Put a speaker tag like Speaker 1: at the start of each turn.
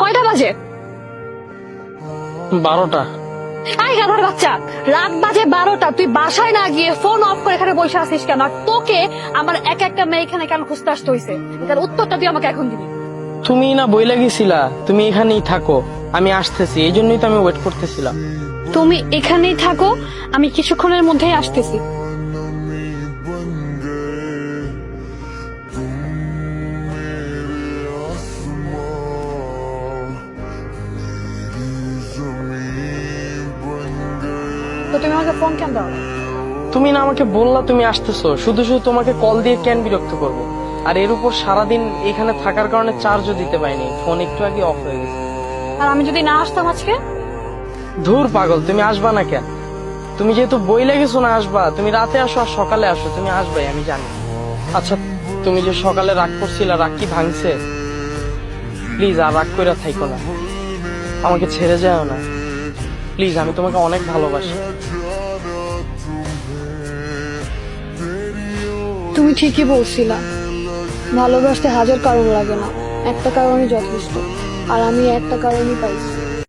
Speaker 1: কয়টা বাজে?
Speaker 2: বারোটা।
Speaker 1: আই গাধার বাচ্চা রাত বাজে বারোটা তুই বাসায় না গিয়ে ফোন অফ করে এখানে বসে আছিস কেন? আর তোকে আমার এক একটা মেয়ে এখানে কেন খুঁজতে আসতে হয়েছে তার উত্তরটা তুই আমাকে এখন দিবি।
Speaker 2: তুমি না বইলা গেছিলা তুমি এখানেই থাকো আমি আসতেছি এই জন্যই তো আমি ওয়েট করতেছিলাম।
Speaker 1: তুমি এখানেই থাকো আমি কিছুক্ষণের মধ্যেই আসতেছি। তো তুমি আমাকে ফোন কেন দাও?
Speaker 2: তুমি না আমাকে বললা তুমি আসতেছো শুধু শুধু তোমাকে কল দিয়ে কেন বিরক্ত করব? আর এর উপর সারাদিন এখানে থাকার কারণে চার্জও দিতে পারিনি ফোন একটু আগে অফ হয়ে গেছে।
Speaker 1: আর আমি যদি না আসতাম আজকে?
Speaker 2: ধুর পাগল তুমি আসবা না কেন? তুমি যেহেতু বই লেগেছো না আসবা তুমি রাতে আসো আর সকালে আসো তুমি আসবাই আমি জানি। আচ্ছা তুমি যে সকালে রাগ করছিলা রাগ কি ভাঙছে? প্লিজ আর রাগ কইরা থাইকো না। আমাকে ছেড়ে যাও না। প্লিজ, আমি তোমাকে অনেক ভালোবাসি।
Speaker 1: তুমি ঠিকই বলছিলা, ভালোবাসতে হাজার কারণ লাগে না। একটা কারণই যথেষ্ট, আর আমি একটা কারণই পাইছি।